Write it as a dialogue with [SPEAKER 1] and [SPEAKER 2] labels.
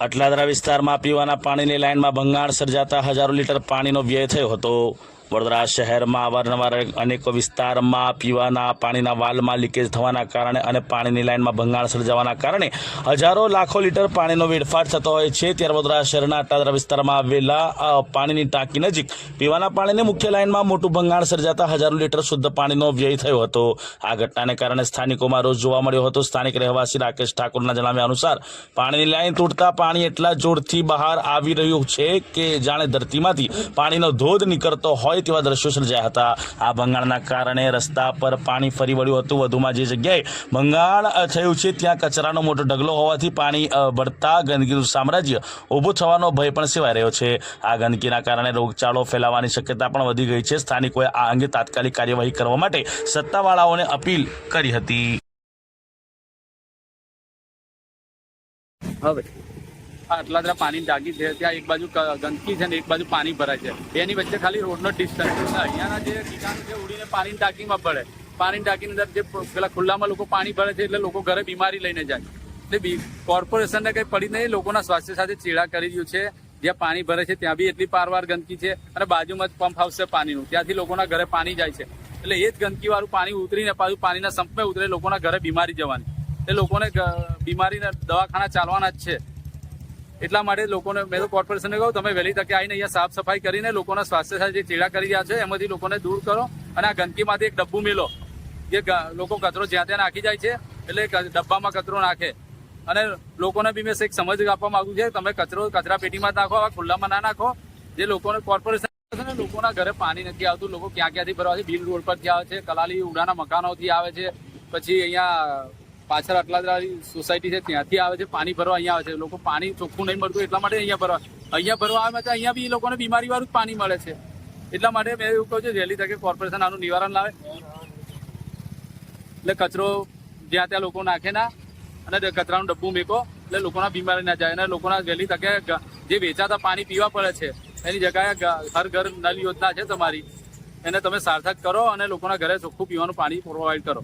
[SPEAKER 1] અટલાદરા વિસ્તારમાં પીવાના પાણીની લાઇનમાં ભંગાણ સર્જાતા હજારો લીટર પાણીનો વ્યય થયો હતો. વડોદરા શહેરમાં અવારનવાર અનેક વિસ્તારમાં પીવાના પાણીના વાલમાં લીકેજ થવાના કારણે અને પાણીની લાઇનમાં ભંગાણ સર્જાવાના કારણે હજારો લાખો લીટર પાણીનો વેડફાટ થતો હોય છે. ત્યારે વડોદરા શહેરના અટાદરા વિસ્તારમાં આવેલા પાણીની ટાંકી નજીક પીવાના પાણીની મુખ્ય લાઇનમાં મોટું ભંગાણ સર્જાતા હજારો લીટર શુદ્ધ પાણીનો વ્યય થયો હતો. આ ઘટનાને કારણે સ્થાનિકોમાં રોજ જોવા મળ્યો હતો. સ્થાનિક રહેવાસી રાકેશ ઠાકોરના જણાવ્યા અનુસાર, પાણીની લાઇન તૂટતા પાણી એટલા જોરથી બહાર આવી રહ્યું છે કે જાણે ધરતીમાંથી પાણીનો ધોધ નીકળતો હોય તેવા દ્રશ્યો સર્જાયા હતા. આ ભંગાણના કારણે રસ્તા પર પાણી ફરી વળ્યું હતું. વધુમાં જે જગ્યાએ ભંગાણ થયું છે, ત્યાં કચરાનો મોટો ઢગલો હોવાથી પાણી ભરતા ગંદકીનું સામ્રાજ્ય ઊભું થવાનો ભય પણ સેવાઈ રહ્યો છે. આ ગંદકીના કારણે રોગચાળો ફેલાવાની શક્યતા પણ વધી ગઈ છે. સ્થાનિકોએ આ અંગે તાત્કાલિક કાર્યવાહી કરવા માટે સત્તાવાળાઓને અપીલ કરી હતી.
[SPEAKER 2] હવે આટલા પાણી ટાંકી છે, ત્યાં એક બાજુ ગંદકી છે ને એક બાજુ પાણી ભરાય છે. એની વચ્ચે ખાલી રોડનો ડિસ્ટન્સ અહીંયાના જે કિસાનો છે, ઉડીને પાણી ટાંકીમાં પડે. પાણી ટાંકીની અંદર જે પેલા ખુલ્લામાં લોકો પાણી ભરે છે એટલે લોકો ઘરે બીમારી લઈને જાય. એટલે કોર્પોરેશનને કંઈ પડી નહીં, લોકોના સ્વાસ્થ્ય સાથે ચેડા કરી રહ્યું છે. જ્યાં પાણી ભરે છે, ત્યાં બી એટલી પારવાર ગંદકી છે અને બાજુમાં જ પંપ હાઉસ છે પાણીનું. ત્યાંથી લોકોના ઘરે પાણી જાય છે. એટલે એ જ ગંદકી વાળું પાણી ઉતરીને પાછું પાણીના સંપમાં ઉતરે લોકોના ઘરે બીમારી જવાની. એ લોકોને બીમારીના દવાખાના ચાલવાના જ છે. એટલા માટે લોકોને મેં તો કોર્પોરેશનને કહું, તમે વહેલી તકે આવીને અહીંયા સાફ સફાઈ કરીને લોકોના સ્વાસ્થ્ય સાથે જે ચેડા કરી રહ્યા છે, એમાંથી લોકોને દૂર કરો અને આ ગંદકીમાંથી એક ડબ્બું મેલો, જે લોકો કચરો જ્યાં ત્યાં નાખી જાય છે, એટલે ડબ્બામાં કચરો નાખે. અને લોકોને બી મેં એક સમજ આપવા માંગુ છે તમે કચરો કચરા પેટીમાં નાખો, આવા ખુલ્લામાં ના નાખો. જે લોકોને કોર્પોરેશન લોકોના ઘરે પાણી નથી આવતું, લોકો ક્યાં ક્યાંથી ભરવા છે? બિલ રોડ પરથી આવે છે, કલાલી ઉડાના મકાનોથી આવે છે, પછી અહીંયા પાછળ અટલાદરા સોસાયટી છે, ત્યાંથી આવે છે, પાણી ભરવા અહીંયા આવે છે. લોકો પાણી ચોખ્ખું નહીં મળતું, એટલા માટે અહીંયા ભરવા. અહીંયા ભરવા આવે તો અહીંયા બી એ લોકોને બીમારી વાળું જ પાણી મળે છે. એટલા માટે મેં એવું કહું છું, વહેલી તકે કોર્પોરેશન આનું નિવારણ લાવે. એટલે કચરો જ્યાં ત્યાં લોકો નાખે ના, અને કચરાનું ડબ્બું મેકો, એટલે લોકોના બીમારી ના જાય. અને લોકોના વહેલી તકે જે વેચાતા પાણી પીવા પડે છે, એની જગ્યાએ ઘર ઘર નલ યોજના છે તમારી. એને તમે સાર્થક કરો અને લોકોના ઘરે ચોખ્ખું પીવાનું પાણી પ્રોવાઈડ કરો.